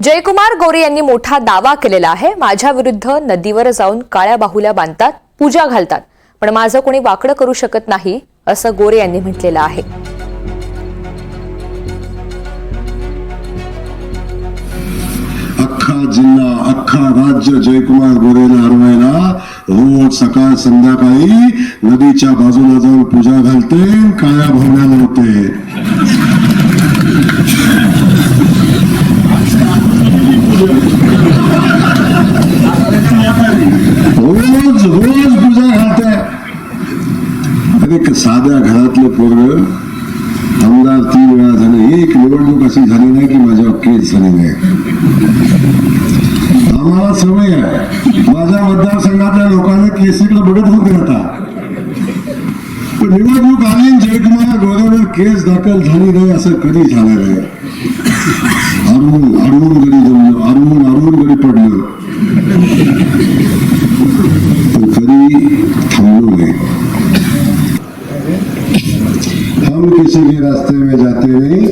जयकुमार गोरे यांनी मोठा दावा केलेला आहे. माझ्या विरुद्ध नदीवर जाऊन काळ्या बाहुल्या बांधतात पूजा घालतात. पण माझं कोणी वाकडं करू शकत नाही असं गोरे यांनी म्हटलेलं आहे. अख्खा जिल्हा अख्खा राज्य जयकुमार गोरेला हरवायला रोज सकाळ संध्याकाळी नदीच्या बाजूला जाऊन पूजा घालते काळ्या भवण्या लावते. अरे क- साध्या घरातलं पोरग आमदार तीन वेळा झाले एक निवडणूक अशी झाली नाही की माझ्यावर केस झाली नाही. आम्हाला सवय आहे. माझ्या मतदारसंघातल्या लोकांना केसीकडे बघत होते आता. पण निवडणूक आली जयकुमार केस दाखल झाली नाही, असं कधी झालं नाही जमलं अडवून अडवून गडी पडलं पण कधी थांबलो नाही हम किसी के रास्ते में जाते नहीं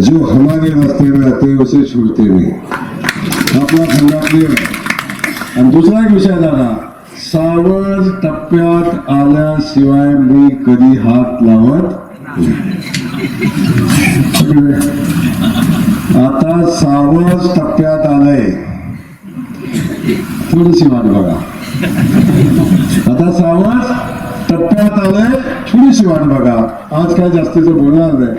जो हमारे रास्ते में आते हैं, उसे छोड़ते नहीं। आपला खंडातले आणि दुसरा एक विषय झाला सावध टप्प्यात आल्याशिवाय मी कधी हात लावत. आता सावध टप्प्यात आलंय। थोडीशी वाट बघा। आता सावध टप्प्यात आलंय। थोडीशी वाट बघा. आज काय जास्तीचं बोलणार नाही.